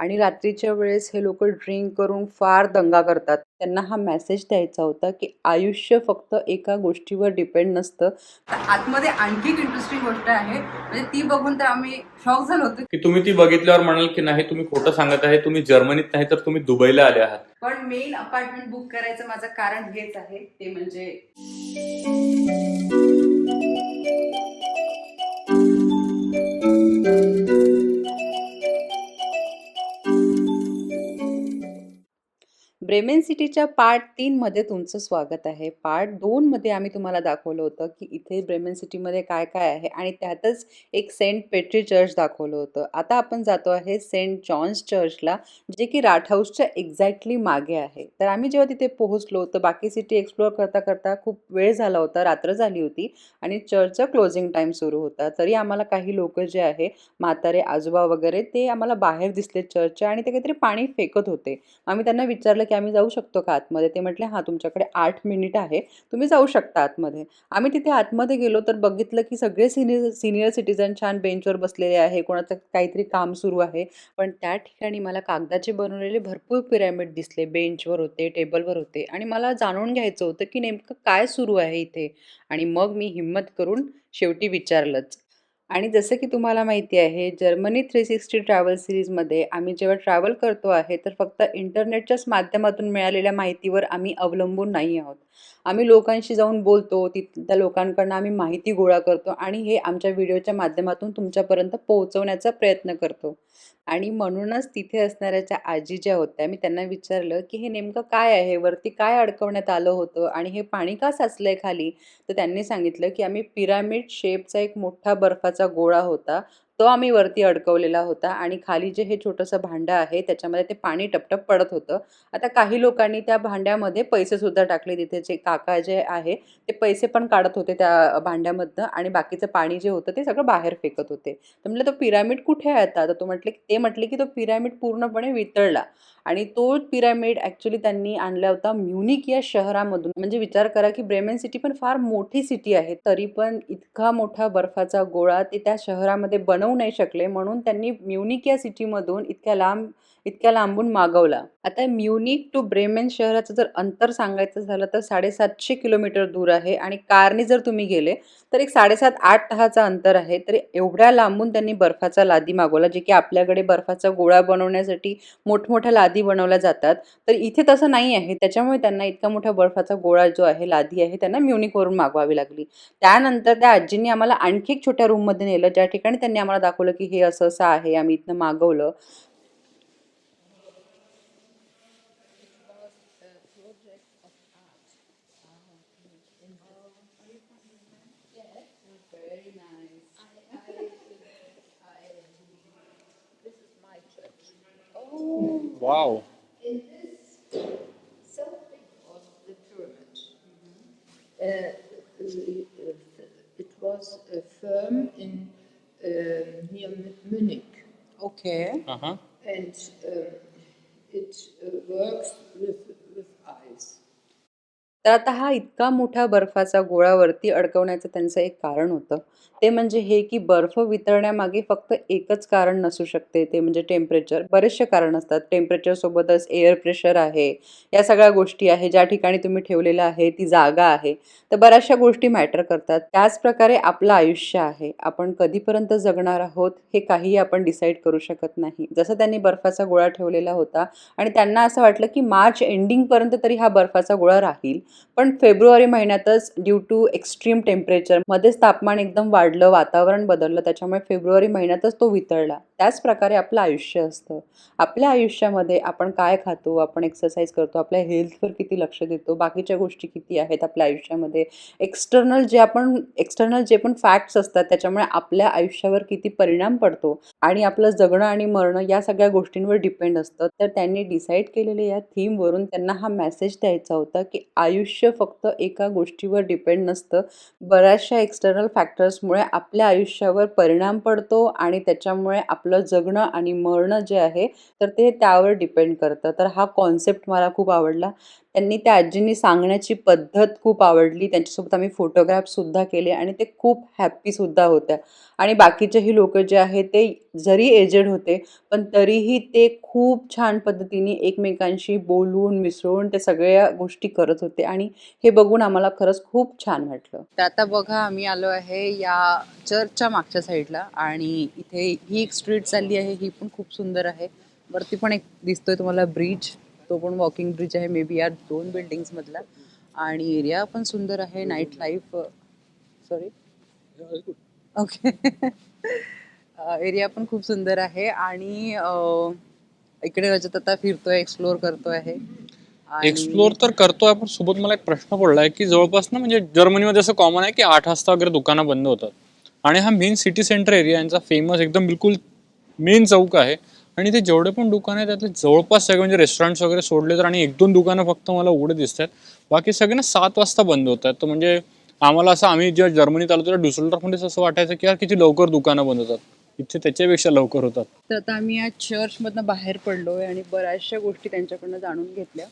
आणि रात्रीच्या वेळेस हे लोकं ड्रिंक करून फार दंगा करतात. त्यांना हा मेसेज द्यायचा होता, की आयुष्य फक्त एका गोष्टीवर डिपेंड नसतं. तर आतमध्ये आणखी एक इंटरेस्टिंग गोष्ट आहे. म्हणजे ती बघून तर आम्ही शॉक झालो होतो. की तुम्ही ती बघितल्यावर म्हणाल की नाही तुम्ही खोटं सांगत आहे तुम्ही जर्मनीत नाही तर तुम्ही दुबईला आले आहात पण मेन अपार्टमेंट बुक करायचं माझं कारण हेच आहे. ते म्हणजे ब्रेमेन सिटीच्या पार्ट तीनमध्ये तुमचं स्वागत आहे. पार्ट दोनमध्ये आम्ही तुम्हाला दाखवलं होतं, की इथे ब्रेमेन सिटीमध्ये काय-काय आहे आणि त्यातच एक सेंट पेट्री चर्च दाखवलं होतं. आता आपण जातो आहे सेंट जॉन्स चर्चला, जे की राठ हाऊसच्या एक्झॅक्टली मागे आहे. तर आम्ही जेव्हा तिथे पोहोचलो, तर बाकी सिटी एक्सप्लोअर करता-करता खूप वेळ झाला होता, रात्र झाली होती आणि चर्चचा क्लोजिंग टाईम सुरू होता. तरी आम्हाला काही लोक जे आहे, म्हातारे आजोबा वगैरे ते आम्हाला बाहेर दिसले चर्चच्या आणि ते काहीतरी पाणी फेकत होते. आम्ही त्यांना विचारलं, की आम्ही जाऊ शकतो का आतमध्ये? ते म्हटले, "हां, तुमच्याकडे आठ मिनिट आहे. तुम्ही जाऊ शकता आतमध्ये." आम्ही तिथे आतमध्ये गेलो तर बघितलं, की सगळे सिनियर सिनियर सिटीजन छान बेंचवर बसलेले आहे. कोणाचं काहीतरी काम सुरू आहे. पण त्या ठिकाणी मला कागदाचे बनवलेले भरपूर पिरॅमिड दिसले. बेंचवर होते, टेबलवर होते आणि मला जाणून घ्यायचं होतं, की नेमकं काय सुरू आहे इथे? आणि मग मी हिम्मत करून शेवटी विचारलंच. आणि जसं की तुम्हाला माहिती आहे, जर्मनी 360 ट्रॅव्हल सीरीजमध्ये आम्ही जेव्हा ट्रॅव्हल करतो आहे, तर फक्त इंटरनेटच्याच माध्यमातून मिळालेल्या माहितीवर आम्ही अवलंबून नाही आहोत. आम्ही लोकांशी जाऊन बोलतो, तिथल्या लोकांकडनं आम्ही माहिती गोळा करतो आणि हे आमच्या व्हिडिओच्या माध्यमातून तुमच्यापर्यंत पोहोचवण्याचा प्रयत्न करतो. आणि म्हणूनच तिथे असणाऱ्या ज्या आजी ज्या होत्या, मी त्यांना विचारलं, की "हे नेमकं काय आहे? वरती काय अडकवण्यात आलं होतं आणि हे पाणी का साचलंय खाली?" तर त्यांनी सांगितलं, की आम्ही पिरॅमिड शेपचा एक मोठा बर्फाचा गोळा होता. तो आम्ही वरती अडकवलेला होता आणि खाली जे हे छोटंसं भांडं आहे, त्याच्यामध्ये ते पाणी टपटप पडत होतं. आता काही लोकांनी त्या भांड्यामध्ये पैसेसुद्धा टाकले. तिथे जे काका जे आहे, ते पैसे पण काढत होते त्या भांड्यामधनं आणि बाकीचं पाणी जे होतं, ते सगळं बाहेर फेकत होते. तर म्हटलं, "तो पिरॅमिड कुठे आहे आता?" तर तो म्हटले ते म्हटले, की "तो पिरॅमिड पूर्णपणे वितळला." आणि तो पिरॅमिड ॲक्च्युली त्यांनी आणला होता म्युनिक या शहरामधून. म्हणजे विचार करा, की ब्रेमेन सिटी पण फार मोठी सिटी आहे. तरी पण इतका मोठा बर्फाचा गोळा ते त्या शहरामध्ये बनव नाही शकले. म्हणून त्यांनी म्युनिक या सिटीमधून इतक्या लांब इतक्या लांबून मागवला. आता म्युनिक टू ब्रेमेन शहराचं जर अंतर सांगायचं झालं, तर 750 किलोमीटर दूर आहे आणि कारने जर तुम्ही गेले, तर एक 7.5-8 तासाचं अंतर आहे. तर एवढ्या लांबून त्यांनी बर्फाचा लादी मागवला, जे की आपल्याकडे बर्फाचा गोळा बनवण्यासाठी मोठमोठ्या लादी बनवल्या जातात. तर इथे तसं नाही आहे. त्याच्यामुळे त्यांना इतका मोठा बर्फाचा गोळा जो आहे, लादी आहे, त्यांना म्युनिकवरून मागवावी लागली. त्यानंतर त्या आजींनी आम्हाला आणखी एक छोट्या रूममध्ये नेलं, ज्या ठिकाणी त्यांनी आम्हाला दाखवलं, की हे असं-असं आहे. आम्ही इथनं मागवलं. Wow In this so big was the pyramid. Uh, uh, it was a firm in um, Um, near Munich. Okay. Uh-huh. And um, it uh, works with तर आता हा इतका मोठा बर्फाचा गोळा वरती अडकवण्याचं त्यांचं एक कारण होतं. ते म्हणजे हे, की बर्फ वितळण्यामागे फक्त एकच कारण नसू शकते, ते म्हणजे टेम्परेचर. बरेचसे कारण असतात. टेम्परेचरसोबतच एअर प्रेशर आहे, या सगळ्या गोष्टी आहे. ज्या ठिकाणी तुम्ही ठेवलेलं आहे, ती जागा आहे. तर बऱ्याचशा गोष्टी मॅटर करतात. त्याचप्रकारे आपलं आयुष्य आहे. आपण कधीपर्यंत जगणार आहोत, हे काहीही आपण डिसाईड करू शकत नाही. जसं त्यांनी बर्फाचा गोळा ठेवलेला होता आणि त्यांना असं वाटलं, की मार्च एंडिंगपर्यंत तरी हा बर्फाचा गोळा राहील. पण फेब्रुवारी महिन्यातच ड्यू टू एक्स्ट्रीम टेम्परेचर मध्येच तापमान एकदम वाढलं, वातावरण बदललं. त्याच्यामुळे फेब्रुवारी महिन्यातच तो वितळला. त्याच प्रकारे आपलं आयुष्य असतं. आपल्या आयुष्यामध्ये आपण काय खातो, आपण एक्सरसाइज करतो, आपल्या हेल्थवर किती लक्ष देतो, बाकीच्या गोष्टी किती आहेत आपल्या आयुष्यामध्ये. एक्सटर्नल जे आपण एक्सटर्नल जे पण फॅक्ट्स असतात, त्याच्यामुळे आपल्या आयुष्यावर किती परिणाम पडतो आणि आपलं जगणं आणि मरणं या सगळ्या गोष्टींवर डिपेंड असतं. तर त्यांनी डिसाईड केलेल्या या थीमवरून त्यांना हा मेसेज द्यायचा होता, की आयुष्य आयुष्य फक्त एका गोष्टीवर डिपेंड नसतं. बऱ्याचशा एक्सटर्नल फॅक्टर्समुळे आपल्या आयुष्यावर परिणाम पडतो आणि त्याच्यामुळे आपलं जगणं आणि मरणं जे आहे, तर ते त्यावर डिपेंड करतं. तर हा कॉन्सेप्ट मला खूप आवडला. त्यांनी त्या आजींनी सांगण्याची पद्धत खूप आवडली. त्यांच्यासोबत आम्ही फोटोग्राफसुद्धा केले आणि ते खूप हॅप्पीसुद्धा होत्या. आणि बाकीचेही लोक जे आहेत ते जरी एजेड होते पण तरीही ते खूप छान पद्धतीने एकमेकांशी बोलून मिसळून ते सगळ्या गोष्टी करत होते. आणि हे बघून आम्हाला खरंच खूप छान वाटलं. तर आता बघा आम्ही आलो आहे या चर्चच्या मागच्या साईडला आणि इथे ही एक स्ट्रीट चालली आहे ही पण खूप सुंदर आहे. वरती पण एक दिसतोय तुम्हाला ब्रिज तो पण वॉकिंग ब्रिज आहे मे बी या दोन बिल्डिंग्समधला आणि एरिया पण सुंदर आहे night life sorry okay area पण खूप सुंदर आहे आणि इकडे रजत आता फिरतोय एक्सप्लोर करतोय आहे. एक्सप्लोर तर करतोय पण सोबत मला एक प्रश्न पडलाय की जवळपास ना म्हणजे जर्मनीमध्ये असं कॉमन आहे की आठ वाजता वगैरे दुकानं बंद होतात. आणि हा मेन सिटी सेंटर एरिया यांचा फेमस एकदम बिलकुल मेन चौक आहे. आणि ते जेवढे पण दुकान आहे त्यातले जवळपास सगळे म्हणजे रेस्टॉरंट्स वगैरे सोडले तर आणि एक दोन दुकानं फक्त मला उघडे दिसत आहेत बाकी सगळे ना सात वाजता बंद होत आहेत तर म्हणजे आम्हाला असं आम्ही जेव्हा जर्मनीत आलो तेव्हा डुसलडॉर्फमध्ये असं वाटायचं की यार किती लवकर दुकानं बंद होतात. इथे त्याच्यापेक्षा लवकर होतात. तर आता आम्ही या चर्चमधनं बाहेर पडलोय आणि बऱ्याचशा गोष्टी त्यांच्याकडनं जाणून घेतल्या.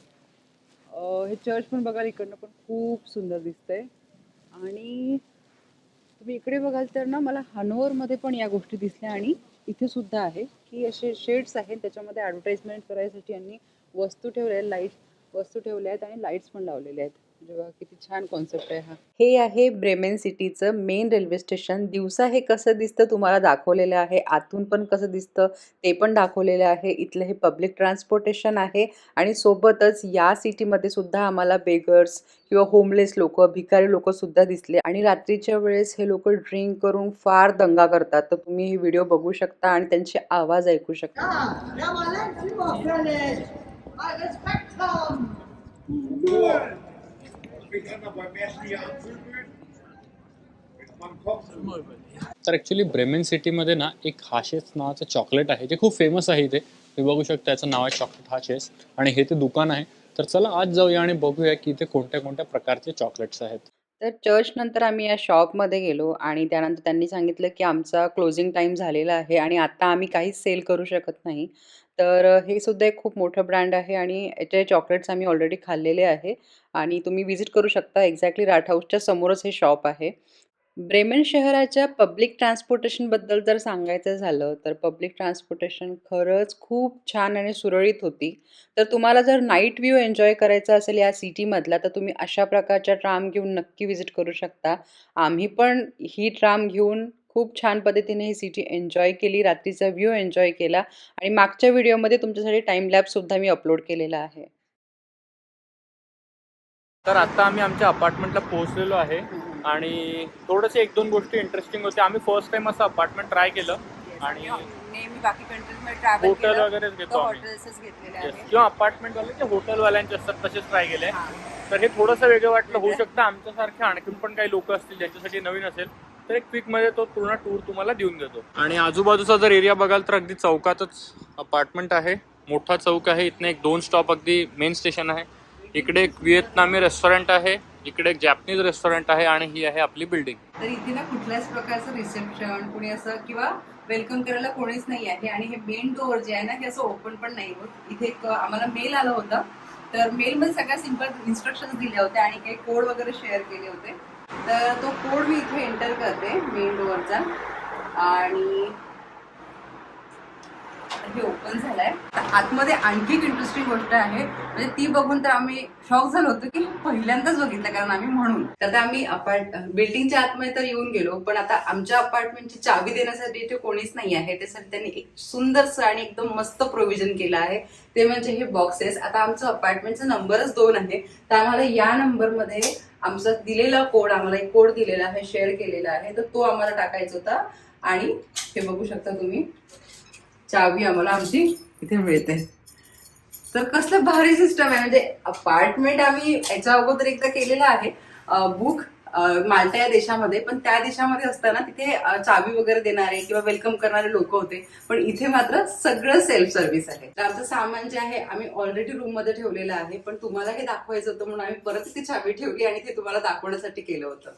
हे चर्च पण बघाल इकडनं पण खूप सुंदर दिसतंय. आणि तुम्ही इकडे बघाल तर ना मला हनोवरमध्ये पण या गोष्टी दिसल्या आणि इथे सुद्धा आहे की असे शेड्स आहेत त्याच्यामध्ये ॲडव्हर्टाईजमेंट करायसाठी यांनी वस्तू ठेवल्या आहेत लाइट वस्तू ठेवल्या आहेत आणि लाईट्स पण लावलेल्या आहेत. बघा किती छान कॉन्सेप्ट आहे हा. हे आहे ब्रेमेन सिटीचं मेन रेल्वे स्टेशन दिवसा हे कसं दिसतं तुम्हाला दाखवलेलं आहे. आतून पण कसं दिसतं ते पण दाखवलेलं आहे. इथलं हे पब्लिक ट्रान्सपोर्टेशन आहे. आणि सोबतच या सिटीमध्ये सुद्धा आम्हाला बेगर्स किंवा होमलेस लोक भिकारी लोक सुद्धा दिसले. आणि रात्रीच्या वेळेस हे लोक ड्रिंक करून फार दंगा करतात. तर तुम्ही ही व्हिडिओ बघू शकता आणि त्यांचे आवाज ऐकू शकता. तर ॲक्च्युली ब्रेमेन सिटीमध्ये ना एक हाशेस नावाचं चॉकलेट आहे. जे खूप फेमस आहे इथे. तुम्ही बघू शकता याचं नाव आहे चॉकलेट हाशेस आणि हे ते दुकान आहे. तर चला आज जाऊया आणि बघूया की इथे कोणत्या कोणत्या प्रकारचे चॉकलेट्स आहेत. तर चर्च नंतर आम्ही या शॉपमध्ये गेलो आणि त्यानंतर त्यांनी सांगितलं की आमचा क्लोजिंग टाईम झालेला आहे आणि आता आम्ही काहीच सेल करू शकत नाही. तर हे सुद्धा एक खूप मोठं ब्रँड आहे आणि याचे चॉकलेट्स आम्ही ऑलरेडी खाल्लेले आहे आणि तुम्ही विजिट करू शकता एक्झॅक्टली राठ हाऊसच्या समोरच हे शॉप आहे. ब्रेमेन शहराच्या पब्लिक ट्रान्सपोर्टेशनबद्दल जर सांगायचं झालं तर पब्लिक ट्रान्सपोर्टेशन खरंच खूप छान आणि सुरळीत होती. तर तुम्हाला जर नाईट व्ह्यू एन्जॉय करायचा असेल या सिटीमधला तर तुम्ही अशा प्रकारच्या ट्राम घेऊन नक्की विजिट करू शकता. आम्ही पण ही ट्राम घेऊन खूप छान पद्धतीने ही सिटी एन्जॉय केली रात्रीचा व्ह्यू एन्जॉय केला आणि मागच्या व्हिडिओमध्ये तुमच्यासाठी टाईम लॅबसुद्धा मी अपलोड केलेला आहे. तर आता आम्ही आमच्या अपार्टमेंटला पोहोचलेलो आहे आणि थोडंसं एक दोन गोष्टी इंटरेस्टिंग होत्या. आम्ही फर्स्ट टाइम असं अपार्टमेंट ट्राय केलं आणि नेहमी बाकी कंट्रीजमध्ये होटल वगैरेच घेतो घेतलेले. किंवा अपार्टमेंटवाले जे हॉटेलवाल्यांचे असतात तसेच ट्राय केले. तर हे थोडंसं वेगळं वाटलं होऊ शकतं आमच्यासारखे आणखीन पण काही लोक असतील ज्यांच्यासाठी नवीन असेल. तर एक क्विकमध्ये तो पूर्ण टूर तुम्हाला देऊन देतो. आणि आजूबाजूचा जर एरिया बघाल तर अगदी चौकातच अपार्टमेंट आहे. मोठा चौक आहे. इथनं एक दोन स्टॉप अगदी मेन स्टेशन आहे. इकडे एक व्हिएतनामी रेस्टॉरंट आहे. इकडे एक जॅपनीज रेस्टॉरंट आहे आणि ही आहे आपली बिल्डिंग तर इथे ना कुठल्याच प्रकारचं रिसेप्शन कुणी असं किंवा वेलकम करायला कोणीच नाही आहे. आणि हे मेन डोअर जे आहे ना हे असं ओपन पण नाही होत. इथे एक आम्हाला मेल आला होता. तर मेलमध्ये सगळ्या सिंपल इन्स्ट्रक्शन्स दिल्या होत्या आणि काही कोड वगैरे शेअर केले होते. तर तो कोड मी इथे एंटर करते मेन डोअरचा आणि हे ओपन झालंय. तर आतमध्ये आणखी एक इंटरेस्टिंग गोष्ट आहे. म्हणजे ती बघून तर आम्ही शॉक झालो होतो की पहिल्यांदाच बघितलं कारण आम्ही म्हणून. तर आता आम्ही अपार्ट बिल्डिंगच्या आतमध्ये तर येऊन गेलो पण आता आमच्या अपार्टमेंटची चावी देण्यासाठी इथे कोणीच नाही आहे. त्यासाठी त्यांनी एक सुंदरसं आणि एकदम मस्त प्रोव्हिजन केलं आहे. ते म्हणजे हे बॉक्सेस आता आमचं अपार्टमेंटचा नंबरच दोन आहे. तर आम्हाला या नंबरमध्ये आमचा दिलेला कोड आम्हाला एक कोड दिलेला आहे शेअर केलेला आहे तर तो आम्हाला टाकायचा होता. आणि हे बघू शकता तुम्ही चावी आम्हाला आमची इथे मिळते. तर कसलं भारी सिस्टम आहे. म्हणजे अपार्टमेंट आम्ही याच्या अगोदर एकदा केलेलं आहे. बुक माल्टा या देशामध्ये पण त्या देशामध्ये असताना तिथे चावी वगैरे देणारे किंवा वेलकम करणारे लोक होते. पण इथे मात्र सगळं सेल्फ सर्व्हिस आहे. तर आमचं सामान जे आहे आम्ही ऑलरेडी रूममध्ये ठेवलेलं आहे पण तुम्हाला हे दाखवायचं होतं म्हणून आम्ही परत ती चावी ठेवली आणि ते तुम्हाला दाखवण्यासाठी केलं होतं.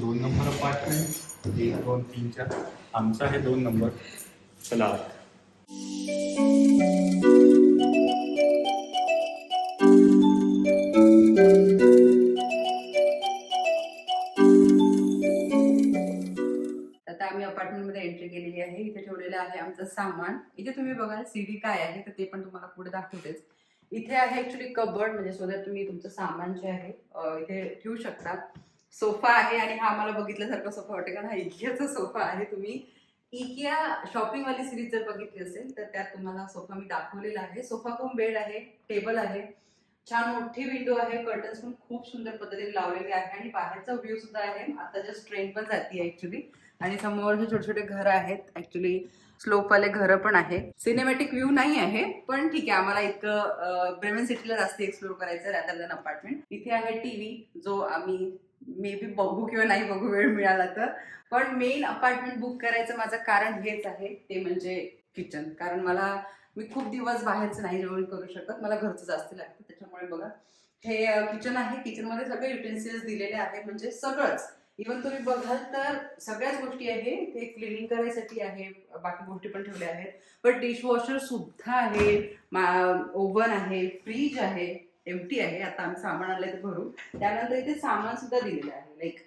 दोन नंबर अपार्टमेंट एक दोन तीन चार. आमचा आहे दोन नंबर. चला. आम्ही अपार्टमेंटमध्ये एंट्री केलेली आहे. इथे ठेवलेलं आहे आमचं सामान. इथे तुम्ही बघाल सीडी काय आहे तर ते पण तुम्हाला पुढे दाखवतेच. इथे आहे ऍक्च्युली कबर्ड म्हणजे सो दॅट तुम्ही तुमचं सामान जे आहे इथे ठेवू शकता. सोफा आहे आणि हा आम्हाला बघितल्यासारखा सोफा वाटते कारण हा इकियाचा सोफा आहे तुम्ही. इकिया शॉपिंग वाली सिरीज जर बघितली असेल तर त्यात तुम्हाला सोफा मी दाखवलेला आहे. सोफा कम बेड आहे टेबल आहे. छान मोठी विंडो आहे कर्टन्स पण खूप सुंदर पद्धतीने लावलेले आहे आणि बाहेरचा व्ह्यू सुद्धा आहे. आता जस्ट ट्रेन पण जाते ऍक्च्युली आणि समोर हे छोटे छोटे घर आहेत. ऍक्च्युली स्लोपवाले घरं पण आहे सिनेमॅटिक व्ह्यू नाही आहे पण ठीक आहे आम्हाला इतकं ब्रेमेन सिटीला जास्त एक्सप्लोर करायचं रॅदर दॅन अपार्टमेंट इथे आहे टीव्ही जो आम्ही मे बी बघू किंवा नाही बघू वेळ मिळाला तर. पण मेन अपार्टमेंट बुक करायचं माझं कारण हेच आहे ते म्हणजे किचन कारण मला मी खूप दिवस बाहेरचं नाही जेवण करू शकत मला घरचं जास्त लागतं त्याच्यामुळे बघा. हे किचन आहे. किचनमध्ये सगळे युटेन्सिल्स दिलेले आहे म्हणजे सगळंच. इव्हन तुम्ही बघाल तर सगळ्याच गोष्टी आहे ते क्लिनिंग करायसाठी आहे. बाकी गोष्टी पण ठेवल्या आहेत. पण डिशवॉशर सुद्धा आहे. ओव्हन आहे. फ्रीज आहे. एमटी आहे. आता आम्ही सामान आणलंय ते भरून. त्यानंतर इथे सामान सुद्धा दिलेलं आहे. लाईक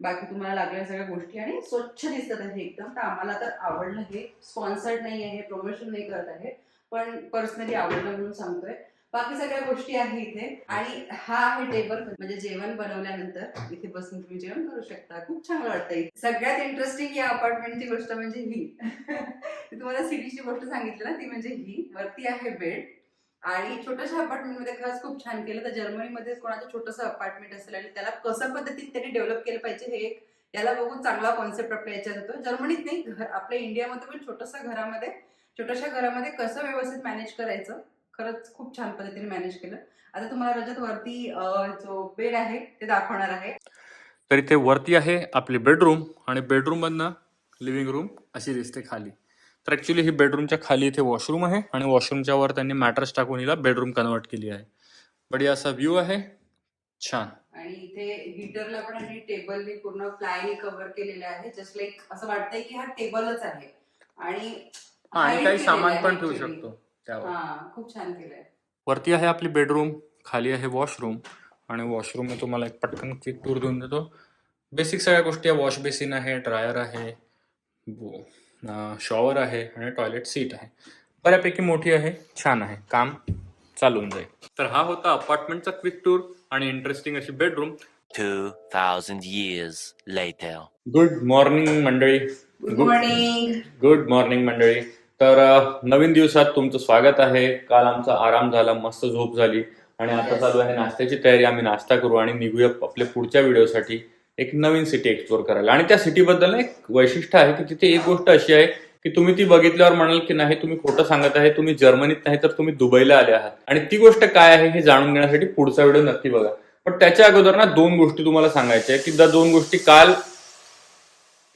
बाकी तुम्हाला लागलेल्या सगळ्या गोष्टी. आणि स्वच्छ दिसतात आहे. एकदम तर आम्हाला तर आवडलं हे. स्पॉन्सर्ड नाही आहे. प्रमोशन नाही करत आहे. पण पर्सनली आवडलं म्हणून सांगतोय. बाकी सगळ्या गोष्टी आहे इथे. आणि हा आहे टेबल म्हणजे जेवण बनवल्यानंतर इथे बसून तुम्ही जेवण करू शकता. खूप छान वाटतं इथे. सगळ्यात इंटरेस्टिंग या अपार्टमेंटची गोष्ट म्हणजे ही. मी तुम्हाला सिटीची गोष्ट सांगितली ना ती म्हणजे ही. वरती आहे बेड. आणि छोट्याशा अपार्टमेंटमध्ये खरंच खूप छान केलं. तर जर्मनीमध्ये कोणाचं छोटंसं अपार्टमेंट असेल आणि त्याला कशा पद्धतीने त्यांनी डेव्हलप केलं पाहिजे हे एक याला बघून चांगला कॉन्सेप्ट आपल्या याच्यात येतो. जर्मनीत नाही घर आपल्या इंडियामध्ये पण छोट्याशा घरामध्ये छोट्याशा घरामध्ये कसं व्यवस्थित मॅनेज करायचं खरंच खूप छान पद्धतीने मॅनेज केलं. आता तुम्हाला रजत वरती जो बेड आहे ते दाखवणार आहे. तर इथे वरती आहे आपली बेडरूम आणि बेडरूम मधनं लिव्हिंग रूम अशी दिसते खाली. तर ऍक्च्युली ही बेडरूमच्या खाली इथे वॉशरूम आहे आणि वॉशरूमच्या वर त्यांनी मॅट्रेस टाकून हिला बेडरूम कन्वर्ट केली आहे. बढिया असा व्ह्यू आहे. छान. आणि इथे हीटरला पण आणि टेबलनी पूर्ण प्लायनी कव्हर केलेलं आहे. जस्ट लाईक असं वाटतंय की हा टेबलच आहे. आणि आणि काही सामान पण ठेवू. शकतो. त्यावर. हा खूप छान केलंय. वरती आहे आपली बेडरूम खाली आहे वॉशरूम आणि वॉशरूम मी तुम्हाला एक पटकन क्विक टूर देऊन देतो. बेसिक सगळ्या गोष्टी आहे. वॉश बेसिन आहे ड्रायर आहे शॉवर आहे आणि टॉयलेट सीट आहे. बऱ्यापैकी मोठी आहे छान आहे. काम चालून जाईल. तर हा होता अपार्टमेंटचा क्विक टूर आणि इंटरेस्टिंग अशी bedroom 2,000 years later. Good morning मंडळी. गुड मॉर्निंग गुड मॉर्निंग मंडळी. तर नवीन दिवसात तुमचं स्वागत आहे. काल आमचा आराम झाला मस्त झोप झाली. आणि आता चालू आहे नाश्त्याची तयारी. आम्ही नाश्ता करू आणि निघूया आपल्या पुढच्या व्हिडिओसाठी एक नवीन सिटी एक्सप्लोर करायला. आणि त्या सिटीबद्दल एक वैशिष्ट्य आहे की तिथे एक गोष्ट अशी आहे की तुम्ही ती बघितल्यावर म्हणाल की नाही तुम्ही खोटं सांगत आहे तुम्ही जर्मनीत नाही तर तुम्ही दुबईला आले आहात. आणि ती गोष्ट काय आहे हे जाणून घेण्यासाठी पुढचा व्हिडिओ नक्की बघा. पण त्याच्या अगोदर ना दोन गोष्टी तुम्हाला सांगायच्या की त्या दोन गोष्टी काल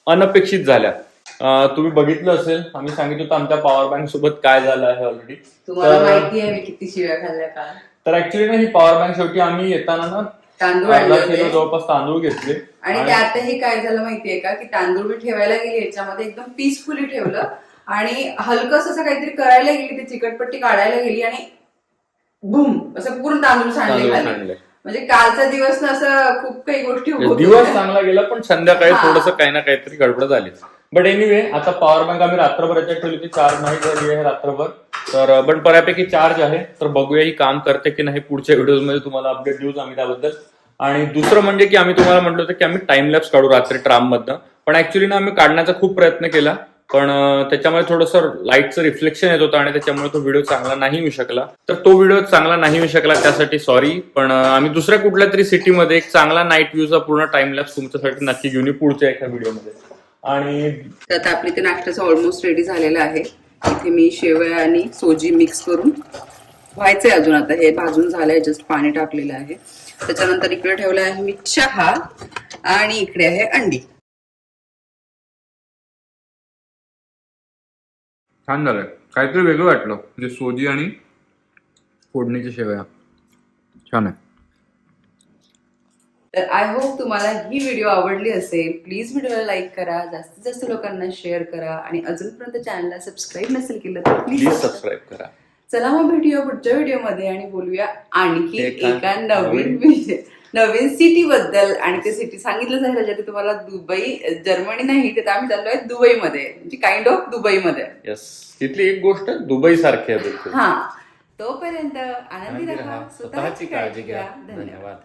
अनपेक्षित झाल्या. तुम्ही बघितलं असेल आम्ही सांगितलं होतं आमच्या पॉवर बँक सोबत काय झालं आहे ऑलरेडी तुम्हाला माहिती आहे मी किती शिव्या खाल्ल्या का? तर ऍक्च्युली ना ही पॉवर बँक शेवटी आम्ही येताना ना तांदूळ अर्धा किलो जवळपास तांदूळ घेतले. आणि त्यातही काय झालं माहितीये का की तांदूळ मी ठेवायला गेली याच्यामध्ये एकदम पीसफुली ठेवलं. आणि हलकस असं काहीतरी करायला गेली ती चिकटपट्टी काढायला गेली आणि बुम असं पूर्ण तांदूळ सांडले म्हणजे कालचा दिवस ना असं खूप काही गोष्टी होत दिवस. चांगला गेला पण संध्याकाळी. थोडस काही ना काहीतरी गडबड झाली बट एनिवे आता पॉवर बँक आम्ही रात्रभर याच्यात ठेवली होती चार्ज नाही झाली आहे रात्रभर. तर पण बऱ्यापैकी चार्ज आहे. तर बघूया ही काम करते की नाही पुढच्या व्हिडिओमध्ये तुम्हाला अपडेट देऊच आम्ही त्याबद्दल. आणि दुसरं म्हणजे की आम्ही तुम्हाला म्हटलं होतं की आम्ही टाइम लॅप्स काढू रात्री ट्राम मधनं. पण ऍक्च्युली ना आम्ही काढण्याचा खूप प्रयत्न केला. पण त्याच्यामुळे थोडंसं लाईटचं रिफ्लेक्शन येत होतं आणि त्याच्यामुळे तो व्हिडिओ चांगला नाही येऊ शकला. तर तो व्हिडिओ चांगला नाही येऊ शकला त्यासाठी सॉरी पण आम्ही दुसऱ्या कुठल्या तरी सिटीमध्ये एक चांगला नाईट व्ह्यूचा पूर्ण टाइम लॅप्स तुमच्यासाठी नक्की घेऊन पुढच्या एका व्हिडिओमध्ये आणि तर आता आपली ते नाश्त्याचं ऑलमोस्ट रेडी झालेलं आहे. इथे मी शेवया आणि सोजी मिक्स करून व्हायचंय अजून आता. हे भाजून झालंय जस्ट पाणी टाकलेलं आहे. त्याच्यानंतर इकडे ठेवला आहे मी चहा आणि इकडे आहे अंडी. छान झालंय. काहीतरी वेगळं वाटलं. म्हणजे सोजी आणि फोडणीच्या शेवया. छान आहे. तर आय होप तुम्हाला ही व्हिडिओ आवडली असेल प्लीज व्हिडिओला लाईक करा जास्तीत जास्त लोकांना शेअर करा आणि अजूनपर्यंत चॅनलला सबस्क्राईब नसेल केलं तर प्लीज सबस्क्राईब करा. चला मग भेटूया पुढच्या व्हिडिओमध्ये आणि बोलूया आणखी एका नवीन नवीन सिटी बद्दल. आणि ते सिटी सांगितलं जाईल त्याच्यात तुम्हाला दुबई जर्मनी नाही तर आम्ही चाललोय दुबईमध्ये. म्हणजे काइंड ऑफ दुबईमध्ये. तिथली एक गोष्ट दुबई सारखी हा. तोपर्यंत आनंदी राहा स्वतःची काळजी घ्या. धन्यवाद.